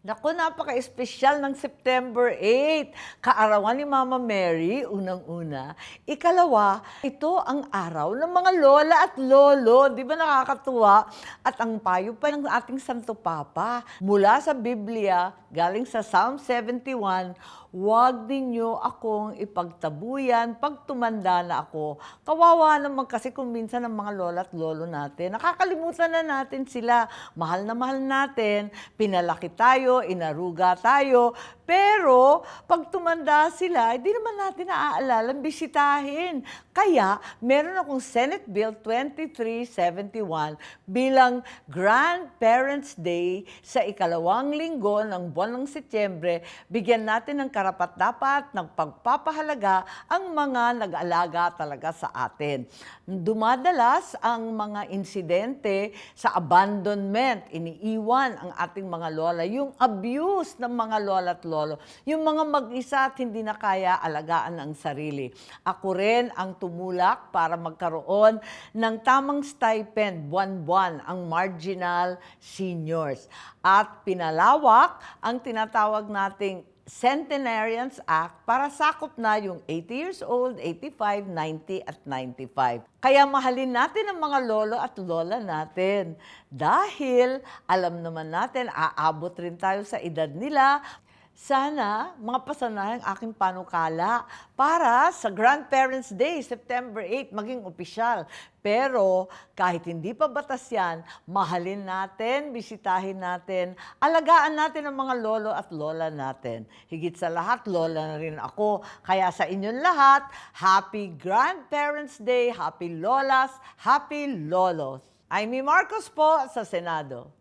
Naku, napaka-espesyal ng September 8. Kaarawan ni Mama Mary, unang-una. Ikalawa, ito ang araw ng mga lola at lolo. Di ba nakakatuwa? At ang payo pa ng ating Santo Papa, mula sa Biblia, galing sa Psalm 71, Huwag ninyo akong ipagtabuyan pag tumanda na ako. Kawawa naman kasi kung minsan ang mga lola at lolo natin, nakakalimutan na natin sila. Mahal na mahal natin, pinalaki tayo, inaruga tayo, pero pag tumanda sila, hindi naman natin naaalala bisitahin. Kaya, meron akong Senate Bill 2371 bilang Grandparents' Day sa ikalawang linggo ng buwan ng Setyembre. Bigyan natin ng karapat-dapat ng pagpapahalaga ang mga nag-alaga talaga sa atin. Dumadalas ang mga insidente sa abandonment, iniiwan ang ating mga lola, yung abuse ng mga lola at lolo, yung mga mag-isa at hindi na kaya alagaan ang sarili. Ako rin ang tumulak para magkaroon ng tamang stipend buwan-buwan ang marginal seniors. At pinalawak ang tinatawag nating Centenarians Act para sakop na yung 80 years old, 85, 90 at 95. Kaya mahalin natin ang mga lolo at lola natin. Dahil alam naman natin, aabot rin tayo sa edad nila. Sana mga pasanay ang aking panukala para sa Grandparents' Day, September 8, maging opisyal. Pero kahit hindi pa batas yan, mahalin natin, bisitahin natin, alagaan natin ang mga lolo at lola natin. Higit sa lahat, lola na rin ako. Kaya sa inyong lahat, Happy Grandparents' Day, Happy Lolas, Happy Lolos. Amy Marcos po sa Senado.